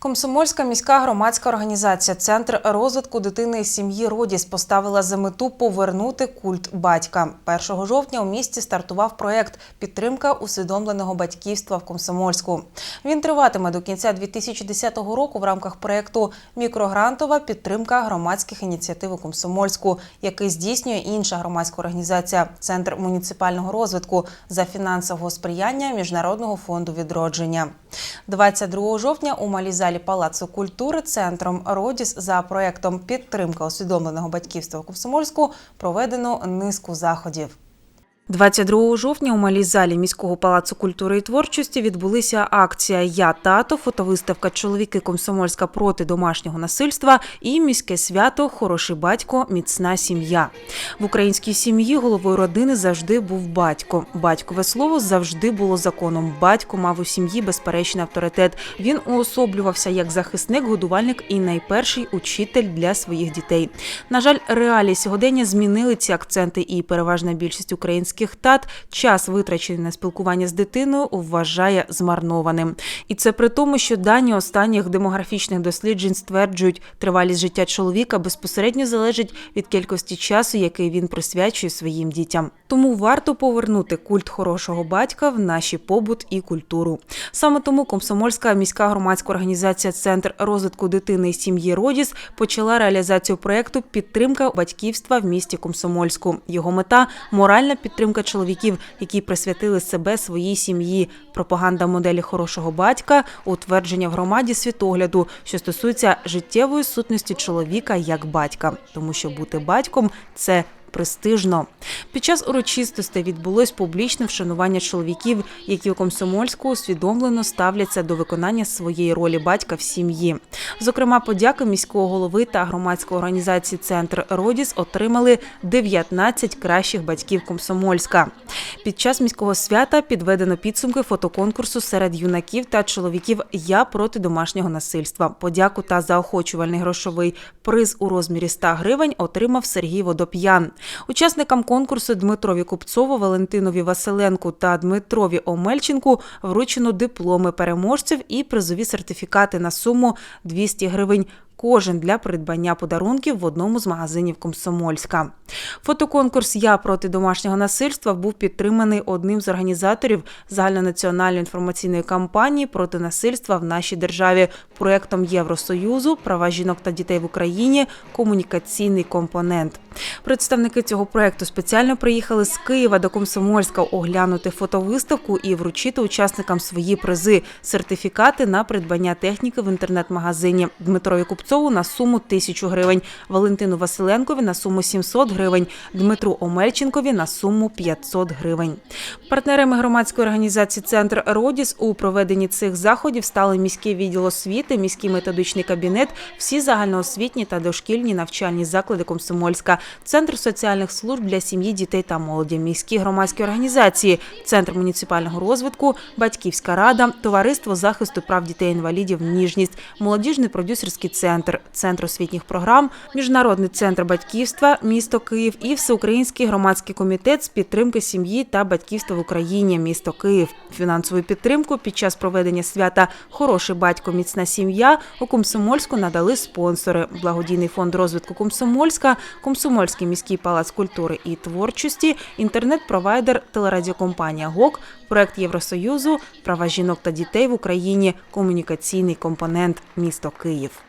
Комсомольська міська громадська організація Центр розвитку дитини і сім'ї Родіс поставила за мету повернути культ батька. 1 жовтня у місті стартував проект Підтримка усвідомленого батьківства в Комсомольську. Він триватиме до кінця 2010 року в рамках проекту Мікрогрантова підтримка громадських ініціатив у Комсомольську, який здійснює інша громадська організація Центр муніципального розвитку за фінансового сприяння Міжнародного фонду відродження. 22 жовтня у малій залі Палацу культури центром Родіс за проектом Підтримка усвідомленого батьківства в Комсомольську проведено низку заходів. 22 жовтня у малій залі міського палацу культури і творчості відбулися акція Я тато, фотовиставка Чоловіки Комсомольська проти домашнього насильства і міське свято Хороший батько, міцна сім'я. В українській сім'ї головою родини завжди був батько. Батькове слово завжди було законом. Батько мав у сім'ї безперечний авторитет. Він уособлювався як захисник, годувальник і найперший учитель для своїх дітей. На жаль, реалії сьогодення змінили ці акценти, і переважна більшість українських тат час, витрачений на спілкування з дитиною, вважає змарнованим. І це при тому, що дані останніх демографічних досліджень стверджують, тривалість життя чоловіка безпосередньо залежить від кількості часу, який він присвячує своїм дітям. Тому варто повернути культ хорошого батька в наші побут і культуру. Саме тому Комсомольська міська громадська організація Центр розвитку дитини і сім'ї Родіс почала реалізацію проекту Підтримка батьківства в місті Комсомольську. Його мета моральна підтримка чоловіків, які присвятили себе своїй сім'ї, пропаганда моделі хорошого батька, утвердження в громаді світогляду, що стосується життєвої сутності чоловіка як батька, тому що бути батьком це престижно. Під час урочистостей відбулось публічне вшанування чоловіків, які у Комсомольську усвідомлено ставляться до виконання своєї ролі батька в сім'ї. Зокрема, подяки міського голови та громадської організації Центр Родіс отримали 19 кращих батьків Комсомольська. Під час міського свята підведено підсумки фотоконкурсу серед юнаків та чоловіків Я проти домашнього насильства. Подяку та заохочувальний грошовий приз у розмірі 100 гривень отримав Сергій Водоп'ян. Учасникам конкурсу Дмитрові Купцову, Валентинові Василенку та Дмитрові Омельченку вручено дипломи переможців і призові сертифікати на суму 200 гривень. Кожен для придбання подарунків в одному з магазинів Комсомольська. Фотоконкурс Я проти домашнього насильства був підтриманий одним з організаторів загальнонаціональної інформаційної кампанії проти насильства в нашій державі проектом Євросоюзу Права жінок та дітей в Україні комунікаційний компонент. Представники цього проекту спеціально приїхали з Києва до Комсомольська оглянути фотовиставку і вручити учасникам свої призи, сертифікати на придбання техніки в інтернет-магазині Дмитрові Купцову на суму тисячу гривень, Валентину Василенкові на суму 700 гривень, Дмитру Омельченкові на суму 500 гривень. Партнерами громадської організації Центр Родіс у проведенні цих заходів стали міський відділ освіти, міський методичний кабінет, всі загальноосвітні та дошкільні навчальні заклади Комсомольська, Центр соціальних служб для сім'ї, дітей та молоді, міські громадські організації, Центр муніципального розвитку, Батьківська рада, Товариство захисту прав дітей-інвалідів Ніжність, молодіжний продюсерський центр, Центр освітніх програм, Міжнародний центр батьківства, місто Київ і Всеукраїнський громадський комітет з підтримки сім'ї та батьківства в Україні, місто Київ. Фінансову підтримку під час проведення свята Хороший батько, міцна сім'я у Комсомольську надали спонсори: благодійний фонд розвитку Комсомольська, Комсомольський міський палац культури і творчості, інтернет-провайдер телерадіокомпанія ГОК, проект Євросоюзу, права жінок та дітей в Україні, комунікаційний компонент, місто Київ.